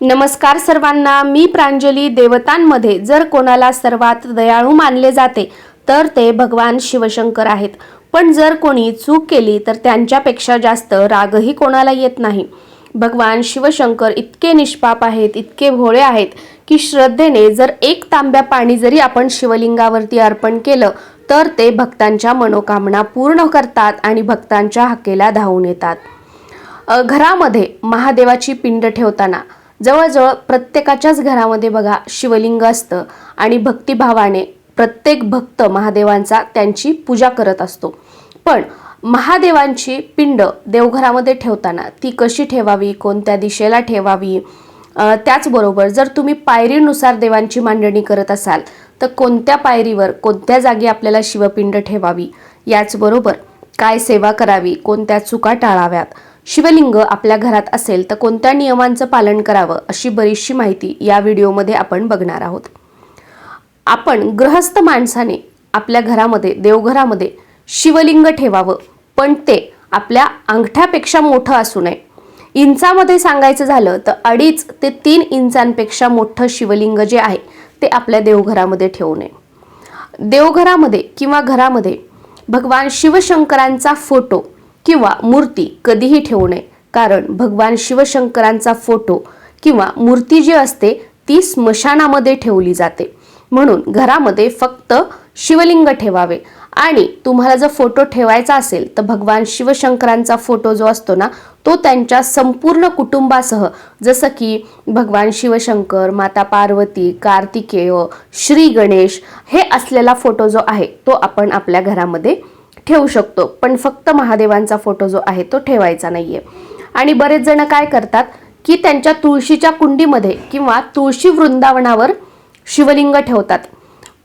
नमस्कार सर्वांना मी प्रांजली देवतांमध्ये. जर कोणाला सर्वात दयाळू मानले जाते तर ते भगवान शिवशंकर आहेत. पण जर कोणी चूक केली तर त्यांच्यापेक्षा जास्त रागही कोणाला येत नाही. भगवान शिवशंकर इतके निष्पाप आहेत इतके भोळे आहेत की श्रद्धेने जर एक तांब्या पाणी जरी आपण शिवलिंगावरती अर्पण केलं तर ते भक्तांच्या मनोकामना पूर्ण करतात आणि भक्तांच्या हकेला धावून येतात. घरामध्ये महादेवाची पिंड ठेवताना जवळजवळ प्रत्येकाच्याच घरामध्ये बघा शिवलिंग असतं आणि भक्तिभावाने प्रत्येक भक्त महादेवांचा त्यांची पूजा करत असतो. पण महादेवांची पिंड देवघरामध्ये ठेवताना ती कशी ठेवावी कोणत्या दिशेला ठेवावी? त्याचबरोबर जर तुम्ही पायरीनुसार देवांची मांडणी करत असाल तर कोणत्या पायरीवर कोणत्या जागी आपल्याला शिवपिंड ठेवावी? याचबरोबर काय सेवा करावी? कोणत्या चुका टाळाव्यात? शिवलिंग आपल्या घरात असेल तर कोणत्या नियमांचं पालन करावं अशी बरीचशी माहिती या व्हिडिओमध्ये आपण बघणार आहोत. आपण गृहस्थ माणसाने आपल्या घरामध्ये देवघरामध्ये शिवलिंग ठेवावं पण ते आपल्या अंगठ्यापेक्षा मोठं असू नये. इंचामध्ये सांगायचं झालं तर अडीच ते तीन इंचांपेक्षा मोठं शिवलिंग जे आहे ते आपल्या देवघरामध्ये ठेवू नये. देवघरामध्ये किंवा घरामध्ये भगवान शिवशंकरांचा फोटो किंवा मूर्ती कधीही ठेवू नये. कारण भगवान शिवशंकरांचा फोटो किंवा मूर्ती जी असते ती स्मशानामध्ये ठेवली जाते. म्हणून घरामध्ये फक्त शिवलिंग ठेवावे. आणि तुम्हाला जर फोटो ठेवायचा असेल तर भगवान शिवशंकरांचा फोटो जो असतो ना तो त्यांच्या संपूर्ण कुटुंबासह जसं की भगवान शिवशंकर माता पार्वती कार्तिकेय श्री गणेश हे असलेला फोटो जो आहे तो आपण आपल्या घरामध्ये ठेवू शकतो पण फक्त महादेवांचा फोटो जो आहे तो ठेवायचा नाहीये. आणि बरेच जण काय करतात की त्यांच्या तुळशीच्या कुंडीमध्ये किंवा तुळशी वृंदावनावर शिवलिंग ठेवतात.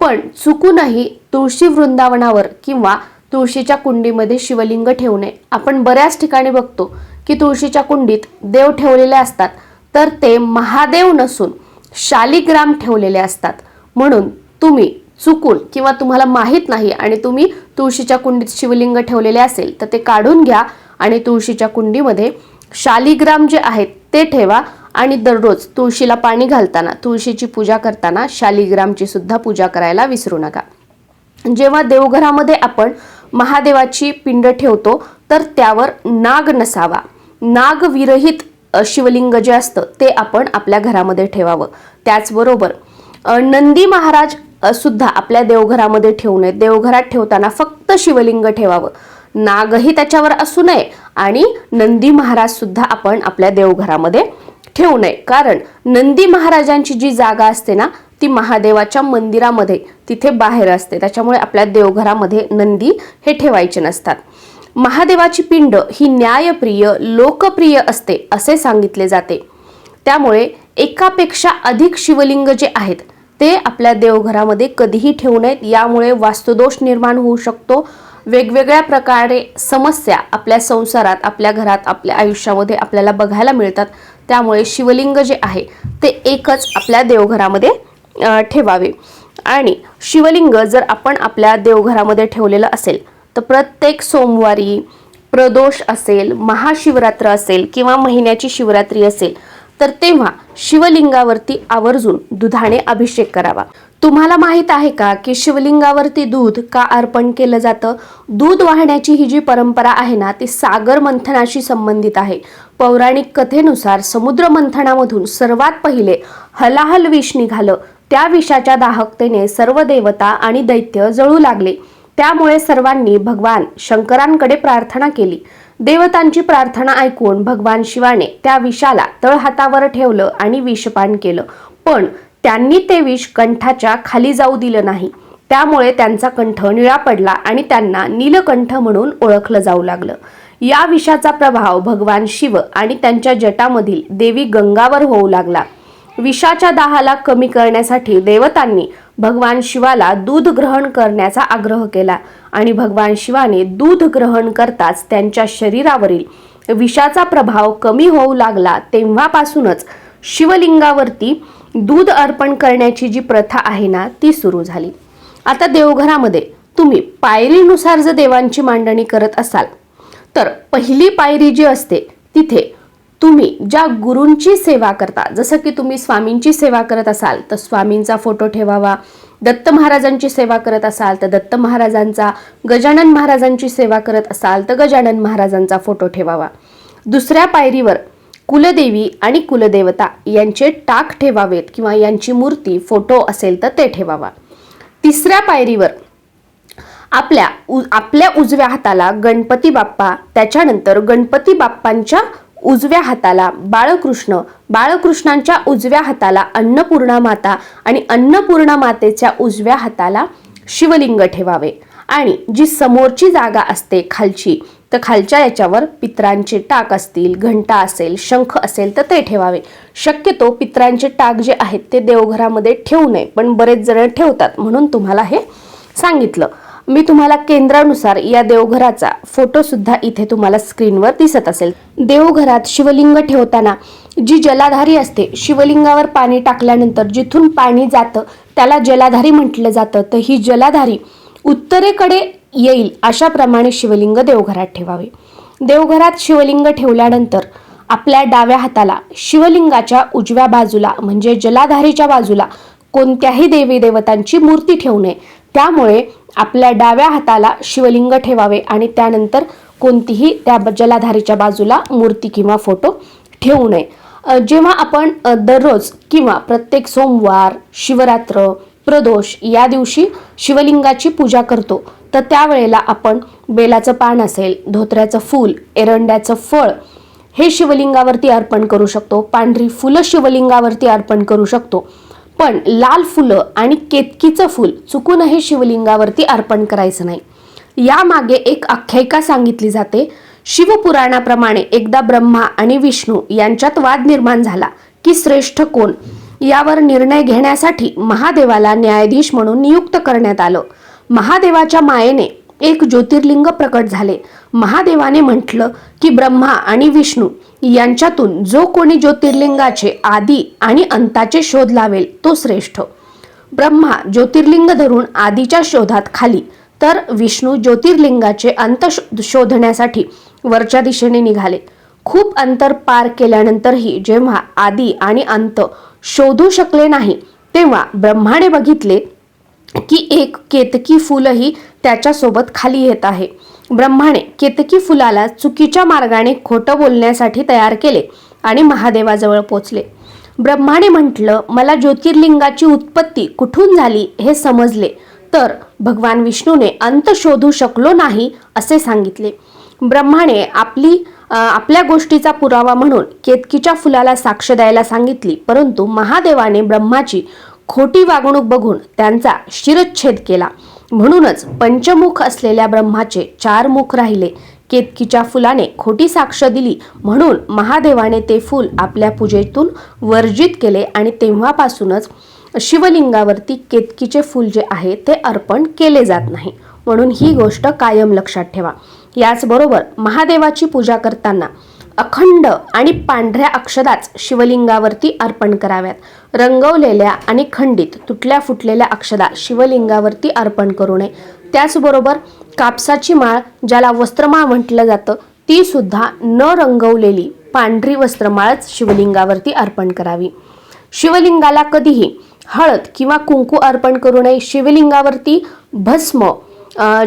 पण चुकूनही तुळशी वृंदावनावर किंवा तुळशीच्या कुंडीमध्ये शिवलिंग ठेवू नये आपण बऱ्याच ठिकाणी बघतो की तुळशीच्या कुंडीत देव ठेवलेले असतात तर ते महादेव नसून शालिग्राम ठेवलेले असतात. म्हणून तुम्ही चुकून किंवा तुम्हाला माहीत नाही आणि तुम्ही तुळशीच्या कुंडीत शिवलिंग ठेवलेले असेल तर ते काढून घ्या आणि तुळशीच्या कुंडीमध्ये शालिग्राम जे आहेत ते ठेवा आणि दररोज तुळशीला पाणी घालताना तुळशीची पूजा करताना शालिग्रामची सुद्धा पूजा करायला विसरू नका. जेव्हा देवघरामध्ये आपण महादेवाची पिंड ठेवतो तर त्यावर नाग नसावा. नाग विरहित शिवलिंग जे असतं ते आपण आपल्या घरामध्ये ठेवावं. त्याचबरोबर नंदी महाराज सुद्धा आपल्या देवघरामध्ये ठेवू नये. देवघरात ठेवताना फक्त शिवलिंग ठेवावं. नागही त्याच्यावर असू नये आणि नंदी महाराज सुद्धा आपण आपल्या देवघरामध्ये ठेवू नये. कारण नंदी महाराजांची जी जागा असते ना ती महादेवाच्या मंदिरामध्ये तिथे बाहेर असते. त्याच्यामुळे आपल्या देवघरामध्ये नंदी हे ठेवायचे नसतात. महादेवाची पिंड ही न्यायप्रिय लोकप्रिय असते असे सांगितले जाते. त्यामुळे एकापेक्षा अधिक शिवलिंग जे आहेत ते आपल्या देवघरामध्ये कधीही ठेवू नयेत. यामुळे वास्तुदोष निर्माण होऊ शकतो. वेगवेगळ्या प्रकारे समस्या आपल्या संसारात आपल्या घरात आपल्या आयुष्यामध्ये आपल्याला बघायला मिळतात. त्यामुळे शिवलिंग जे आहे ते एकच आपल्या देवघरामध्ये ठेवावे. आणि शिवलिंग जर आपण आपल्या देवघरामध्ये ठेवलेलं असेल तर प्रत्येक सोमवारी प्रदोष असेल महाशिवरात्र असेल किंवा महिन्याची शिवरात्री असेल तर तेव्हा शिवलिंगावरती आवर्जून दुधाने अभिषेक करावा. तुम्हाला माहीत आहे का की शिवलिंगावरती दूध का अर्पण केलं जातं? दूध वाहण्याची ही जी परंपरा आहे ना ती सागर मंथनाशी संबंधित आहे. पौराणिक कथेनुसार समुद्र मंथनामधून सर्वात पहिले हलाहल विष निघालं. त्या विषाच्या दाहकतेने सर्व देवता आणि दैत्य जळू लागले. त्यामुळे सर्वांनी भगवान शंकरांकडे प्रार्थना केली. देवतांची प्रार्थना ऐकून भगवान शिवाने त्या विषाला तळहातावर ठेवलं आणि विषपान केलं. पण त्यांनी ते विष कंठाच्या खाली जाऊ दिलं नाही. त्यामुळे त्यांचा कंठ निळा पडला आणि त्यांना नीलकंठ म्हणून ओळखलं जाऊ लागलं. या विषाचा प्रभाव भगवान शिव आणि त्यांच्या जटामधील देवी गंगावर होऊ लागला. विषाच्या दाहाला कमी करण्यासाठी देवतांनी भगवान शिवाला दूध ग्रहण करण्याचा आग्रह केला आणि भगवान शिवाने दूध ग्रहण करताच त्यांच्या शरीरावरील विषाचा प्रभाव कमी होऊ लागला तेव्हापासूनच शिवलिंगावरती दूध अर्पण करण्याची जी प्रथा आहे ना ती सुरू झाली. आता देवघरामध्ये तुम्ही पायरीनुसार जर देवांची मांडणी करत असाल तर पहिली पायरी जी असते तिथे तुम्ही ज्या गुरूंची सेवा करता जसं की तुम्ही स्वामींची सेवा करत असाल तर स्वामींचा फोटो ठेवावा. दत्त महाराजांची सेवा करत असाल तर दत्त महाराजांचा गजानन महाराजांची सेवा करत असाल तर गजानन महाराजांचा फोटो ठेवावा. दुसऱ्या पायरीवर कुलदेवी आणि कुलदेवता यांचे टाक ठेवावेत किंवा यांची मूर्ती फोटो असेल तर ते ठेवावा. तिसऱ्या पायरीवर आपल्या उ आपल्या उजव्या हाताला गणपती बाप्पा त्याच्यानंतर गणपती बाप्पांच्या उजव्या हाताला बाळकृष्ण बाळकृष्णांच्या उजव्या हाताला अन्नपूर्णा माता आणि अन्नपूर्णा मातेच्या उजव्या हाताला शिवलिंग ठेवावे. आणि जी समोरची जागा असते खालची तर खालच्या याच्यावर पित्रांचे टाक असतील घंटा असेल शंख असेल तर ते ठेवावे. शक्यतो पित्रांचे टाक जे आहेत ते देवघरामध्ये ठेवू नये पण बरेच जण ठेवतात म्हणून तुम्हाला हे सांगितलं. मी तुम्हाला केंद्रानुसार या देवघराचा फोटो सुद्धा इथे तुम्हाला स्क्रीनवर दिसत असेल. देवघरात शिवलिंग ठेवताना जी जलाधारी असते शिवलिंगावर पाणी टाकल्यानंतर जिथून पाणी जातं त्याला जलाधारी म्हटलं जातं. तर ही जलाधारी उत्तरेकडे येईल अशाप्रमाणे शिवलिंग देवघरात ठेवावे. देवघरात शिवलिंग ठेवल्यानंतर आपल्या डाव्या हाताला शिवलिंगाच्या उजव्या बाजूला म्हणजे जलाधारीच्या बाजूला कोणत्याही देवी देवतांची मूर्ती ठेवू नये. त्यामुळे आपल्या डाव्या हाताला शिवलिंग ठेवावे आणि त्यानंतर कोणतीही त्या जलाधारीच्या बाजूला मूर्ती किंवा फोटो ठेवू नये. जेव्हा आपण दररोज किंवा प्रत्येक सोमवार शिवरात्र प्रदोष या दिवशी शिवलिंगाची पूजा करतो तर त्यावेळेला आपण बेलाचं पान असेल धोत्र्याचं फूल एरंड्याचं फळ हे शिवलिंगावरती अर्पण करू शकतो. पांढरी फुलं शिवलिंगावरती अर्पण करू शकतो. पण लाल फुलं आणि केतकीचं फूल चुकूनही शिवलिंगावरती अर्पण करायचं नाही. यामागे एक आख्यायिका सांगितली जाते. शिवपुराणाप्रमाणे एकदा ब्रह्मा आणि विष्णू यांच्यात वाद निर्माण झाला की श्रेष्ठ कोण? यावर निर्णय घेण्यासाठी महादेवाला न्यायाधीश म्हणून नियुक्त करण्यात आलं. महादेवाच्या मायेने एक ज्योतिर्लिंग प्रकट झाले. महादेवाने म्हटलं की ब्रह्मा आणि विष्णू यांच्यातून जो कोणी ज्योतिर्लिंगाचे आदी आणि अंताचे शोध लावेल तो श्रेष्ठ. ब्रह्मा ज्योतिर्लिंग धरून आदीच्या शोधात खाली तर विष्णू ज्योतिर्लिंगाचे अंत शोधण्यासाठी वरच्या दिशेने निघाले. खूप अंतर पार केल्यानंतरही जेव्हा आदी आणि अंत शोधू शकले नाही तेव्हा ब्रह्माने बघितले की एक केतकी फुलही त्याच्यासोबत खाली येत आहे. ब्रह्माने केतकी फुलाला चुकीच्या मार्गाने खोटं बोलण्यासाठी तयार केले आणि महादेवाजवळ पोचले. ब्रह्माने म्हटलं मला ज्योतिर्लिंगाची उत्पत्ती कुठून झाली हे समजले तर भगवान विष्णूने अंत शोधू शकलो नाही असे सांगितले. ब्रह्माने आपली आपल्या गोष्टीचा पुरावा म्हणून केतकीच्या फुलाला साक्ष द्यायला सांगितली परंतु महादेवाने ब्रह्माची खोटी वागणूक बघून त्यांचा शिरच्छेद केला. म्हणूनच पंचमुख असलेल्या ब्रह्माचे चार मुख राहिले. केतकीच्या फुलाने खोटी साक्ष दिली. म्हणून महादेवाने ते फूल आपल्या पूजेतून वर्जित केले आणि तेव्हापासूनच शिवलिंगावरती केतकीचे फूल जे आहे ते अर्पण केले जात नाही. म्हणून ही गोष्ट कायम लक्षात ठेवा. याचबरोबर महादेवाची पूजा करताना अखंड आणि पांढऱ्या अक्षदाच शिवलिंगावरती अर्पण कराव्यात. रंगवलेल्या आणि खंडित तुटल्या फुटलेल्या अक्षरा शिवलिंगावरती अर्पण करू नये. त्याचबरोबर कापसाची माळ ज्याला वस्त्रमाळ म्हटलं जातं ती सुद्धा न रंगवलेली पांढरी वस्त्रमाळच शिवलिंगावरती अर्पण करावी. शिवलिंगाला कधीही हळद किंवा कुंकू अर्पण करू नये. शिवलिंगावरती भस्म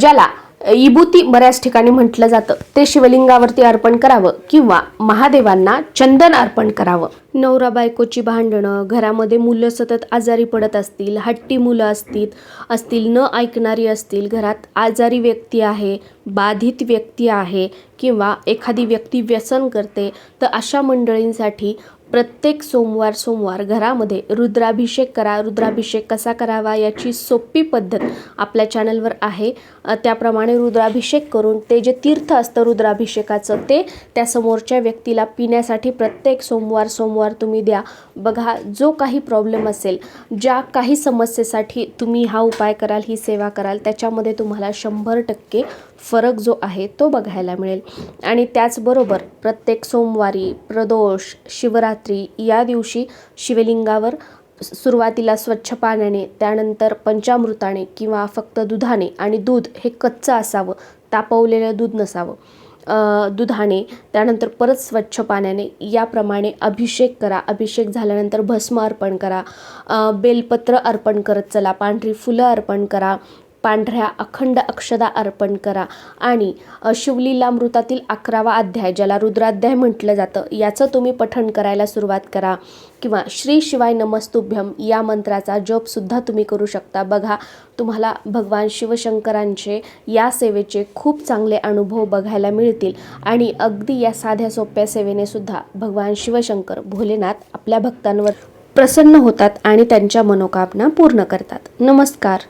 ज्याला इबुती बऱ्याच ठिकाणी म्हटलं जातं. ते शिवलिंगावरती अर्पण करावं किंवा महादेवांना चंदन अर्पण करावं. नवरा बायकोची भांडणं घरामध्ये मुलं सतत आजारी पडत असतील हट्टी मुलं असतील असतील न ऐकणारी असतील घरात आजारी व्यक्ती आहे बाधित व्यक्ती आहे किंवा एखादी व्यक्ती व्यसन करते तर अशा मंडळींसाठी प्रत्येक सोमवार सोमवार घरामध्ये रुद्राभिषेक करा. रुद्राभिषेक कसा करावा याची सोपी पद्धत आपल्या चॅनलवर आहे. त्याप्रमाणे रुद्राभिषेक करून ते जे तीर्थ असतं रुद्राभिषेकाचं ते त्या समोरच्या व्यक्तीला पिण्यासाठी प्रत्येक सोमवार सोमवार तुम्ही द्या. बघा जो काही प्रॉब्लेम असेल ज्या काही समस्येसाठी तुम्ही हा उपाय कराल ही सेवा कराल त्याच्यामध्ये तुम्हाला शंभर टक्के फरक जो आहे तो बघायला मिळेल. आणि त्याचबरोबर प्रत्येक सोमवारी प्रदोष शिवरात्री या दिवशी शिवलिंगावर सुरुवातीला स्वच्छ पाण्याने त्यानंतर पंचामृताने किंवा फक्त दुधाने आणि दूध हे कच्चं असावं तापवलेलं दूध नसावं. दुधाने त्यानंतर परत स्वच्छ पाण्याने याप्रमाणे अभिषेक करा. अभिषेक झाल्यानंतर भस्म अर्पण करा. बेलपत्र अर्पण करत चला. पांढरी फुलं अर्पण करा. पांढऱ्या अखंड अक्षदा अर्पण करा आणि शिवलीला शिवलीलामृतातील अकरावा अध्याय ज्याला रुद्राध्याय म्हटलं जातं याचं तुम्ही पठण करायला सुरुवात करा. किंवा श्री शिवाय नमस्तुभ्यम या मंत्राचा जपसुद्धा तुम्ही करू शकता. बघा तुम्हाला भगवान शिवशंकरांचे या सेवेचे खूप चांगले अनुभव बघायला मिळतील. आणि अगदी या साध्या सोप्या सेवेने सुद्धा भगवान शिवशंकर भोलेनाथ आपल्या भक्तांवर प्रसन्न होतात आणि त्यांच्या मनोकामना पूर्ण करतात. नमस्कार.